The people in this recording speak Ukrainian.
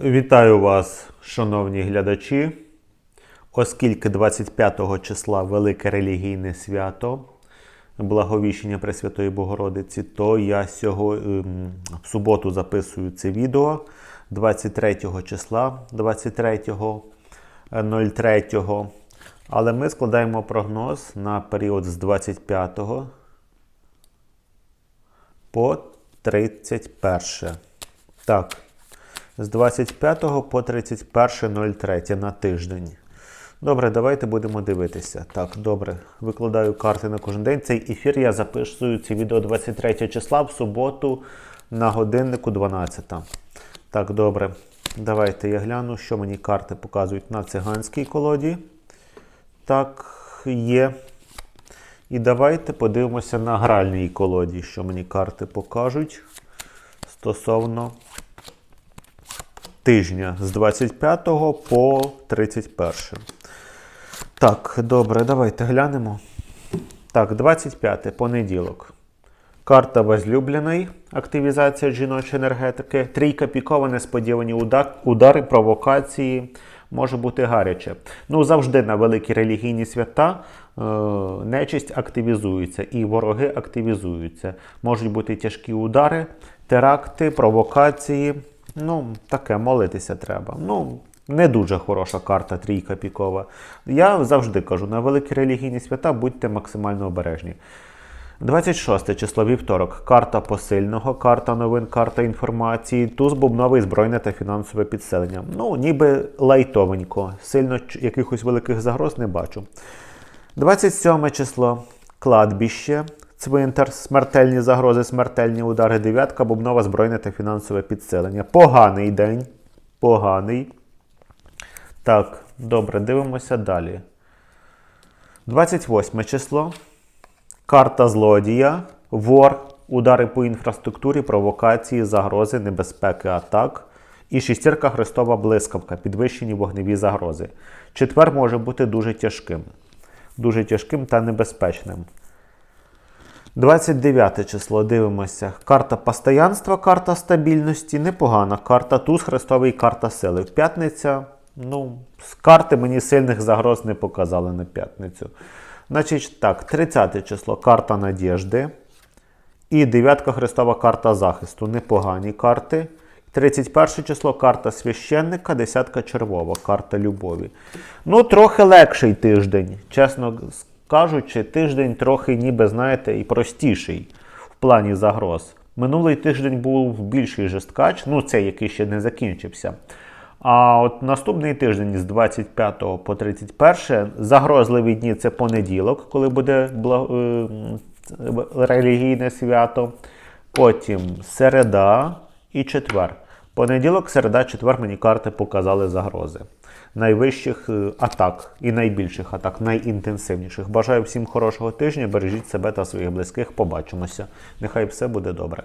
Вітаю вас, шановні глядачі. Оскільки 25 числа велике релігійне свято Благовіщення Пресвятої Богородиці, то я сьогодні ем, в суботу записую це відео 23 числа, 23.03. Але ми складаємо прогноз на період з 25 по 31. Так. З 25 по 31.03 на тиждень. Добре, давайте будемо дивитися. Так, добре. Викладаю карти на кожен день. Цей ефір я записую це відео 23 числа в суботу на годиннику 12. Так, добре. Давайте я гляну, що мені карти показують на циганській колоді. Так, є. І давайте подивимося на гральній колоді, що мені карти покажуть стосовно тижня з 25 по 31. Так, добре, давайте глянемо. Так, 25 понеділок. Карта возлюбленої, активізація жіночої енергетики, трійка пікова, несподівані удар, удари, провокації, може бути гаряче. Ну, завжди на великі релігійні свята е, нечисть активізується і вороги активізуються. Можуть бути тяжкі удари, теракти, провокації. Ну, таке, молитися треба. Ну, не дуже хороша карта трійка пікова. Я завжди кажу, на великі релігійні свята будьте максимально обережні. 26 число вівторок. Карта посильного, карта новин, карта інформації, туз бубновий збройне та фінансове підселення. Ну, ніби лайтовенько. Сильно якихось великих загроз не бачу. 27 число кладбище, цвинтар, смертельні загрози, смертельні удари, дев'ятка, бубнова збройне та фінансове підселення. Поганий день. Поганий. Так, добре, дивимося далі. 28 число. Карта злодія, вор, удари по інфраструктурі, провокації, загрози, небезпеки, атак. І шістірка Христова блискавка, підвищені вогневі загрози. Четвер може бути дуже тяжким. Дуже тяжким та небезпечним. 29 число дивимося. Карта постоянства, карта стабільності. Непогана карта. Туз Христовий, карта сили. П'ятниця. Ну, з карти мені сильних загроз не показали на п'ятницю. Значить, так, 30 число карта надіжди. І дев'ятка Христова карта захисту. Непогані карти. 31 число карта священника, десятка червова, карта любові. Ну, трохи легший тиждень. Чесно кажучи, тиждень трохи, ніби, знаєте, і простіший в плані загроз. Минулий тиждень був більший жесткач, ну це який ще не закінчився. А от наступний тиждень з 25 по 31 загрозливі дні це понеділок, коли буде е, релігійне свято. Потім середа і четвер. Понеділок, середа, четвер мені карти показали загрози. Найвищих е, атак і найбільших атак, найінтенсивніших. Бажаю всім хорошого тижня. Бережіть себе та своїх близьких. Побачимося. Нехай все буде добре.